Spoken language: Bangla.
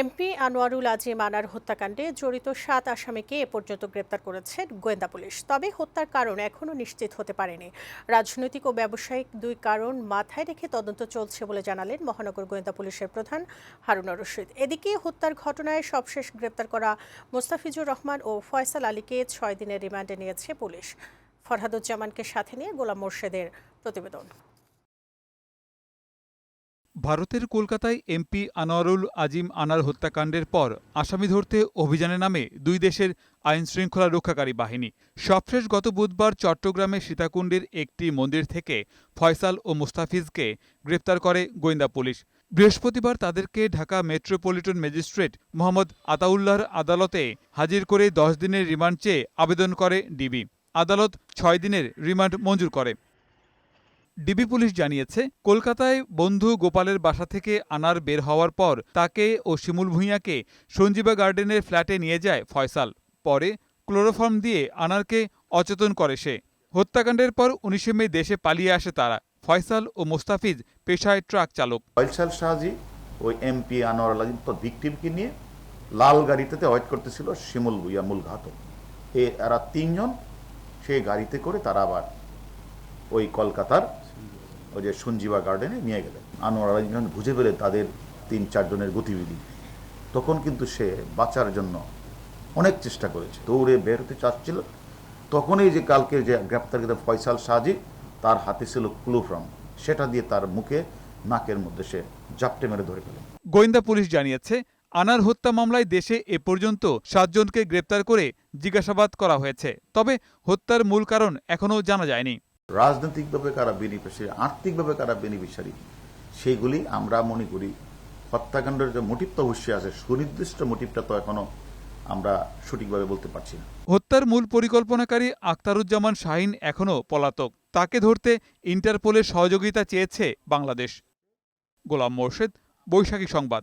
এমপি আনোয়ারুল আজিম আনার হত্যাকাণ্ডে জড়িত সাত আসামিকে এ পর্যন্ত গ্রেপ্তার করেছে গোয়েন্দা পুলিশ। তবে হত্যার কারণ এখনও নিশ্চিত হতে পারেনি। রাজনৈতিক ও ব্যবসায়িক দুই কারণ মাথায় রেখে তদন্ত চলছে বলে জানালেন মহানগর গোয়েন্দা পুলিশের প্রধান হারুনা রশিদ। এদিকে হত্যার ঘটনায় সবশেষ গ্রেপ্তার করা মোস্তাফিজুর রহমান ও ফয়সাল আলীকে ছয় দিনের রিমান্ডে নিয়েছে পুলিশ। ফরহাদুজ্জামানকে সাথে নিয়ে গোলাম মোর্শেদের প্রতিবেদন। ভারতের কলকাতায় এমপি আনোয়ারুল আজিম আনার হত্যাকাণ্ডের পর আসামি ধরতে অভিযানে নামে দুই দেশের আইন শৃঙ্খলা রক্ষাকারী বাহিনী। সবশেষ গত বুধবার চট্টগ্রামে সীতাকুণ্ডের একটি মন্দির থেকে ফয়সাল ও মুস্তাফিজকে গ্রেপ্তার করে গোয়েন্দা পুলিশ। বৃহস্পতিবার তাদেরকে ঢাকা মেট্রোপলিটন ম্যাজিস্ট্রেট মোহাম্মদ আতাউল্লাহর আদালতে হাজির করে দশ দিনের রিমান্ড চেয়ে আবেদন করে ডিবি। আদালত ছয় দিনের রিমান্ড মঞ্জুর করে। ডিবি পুলিশ জানিয়েছে, কলকাতায় বন্ধু গোপালের বাসা থেকে আনার বের হওয়ার পর তাকে ও শিমুল ভূঁইয়াকে সঞ্জীবা গার্ডেনের ফ্ল্যাটে নিয়ে যায় ফয়সাল। পরে ক্লোরোফর্ম দিয়ে আনারকে অচেতন করে সে। হত্যাকাণ্ডের পর উনিশে মে দেশে পালিয়ে আসে তারা। ফয়সাল ও মোস্তাফিজ পেশায় ট্রাক চালক। ফয়সাল শাহজি ওই এমপি আনোয়ার আজিম তো ভিকটিমকে নিয়ে লাল গাড়িতে ওয়েট করতেছিল শিমুল ভুইয়া মূল ঘাতক। এরা তিনজন সেই গাড়িতে করে তারা আবার ওই কলকাতার ওই যে সঞ্জীবা গার্ডেনে নিয়ে গেলেন আনোয়ার যখন বুঝে পেলে তাদের তিন চারজনের গতিবিধি। তখন কিন্তু সে বাঁচার জন্য অনেক চেষ্টা করেছে। দৌড়ে বের হতে চাচ্ছিল। তখনই যে কালকে যে গ্রেপ্তারকৃত ফয়সাল শাহজি, তার হাতে ছিল ক্লুফ্রাম। সেটা দিয়ে তার মুখে, নাকের মধ্যে সে জাপটে মেরে ধরে ফেলে। গোয়েন্দা পুলিশ জানিয়েছে, আনার হত্যা মামলায় দেশে এ পর্যন্ত সাতজনকে গ্রেপ্তার করে জিজ্ঞাসাবাদ করা হয়েছে। তবে হত্যার মূল কারণ এখনও জানা যায়নি। রাজনৈতিকভাবে কারা বেনিফিশিয়ারি, আর্থিকভাবে কারা বেনিফিশিয়ারি, সেইগুলি আমরা মনে করি হত্যাকাণ্ডের যে মোটিভটা অবশ্যই আছে, সুনির্দিষ্ট মোটিভটা তো এখনও আমরা সঠিকভাবে বলতে পারছি না। হত্যার মূল পরিকল্পনাকারী আখতারুজ্জামান শাহিন এখনও পলাতক। তাকে ধরতে ইন্টারপোলের সহযোগিতা চেয়েছে বাংলাদেশ। গোলাম মোর্শেদ, বৈশাখী সংবাদ।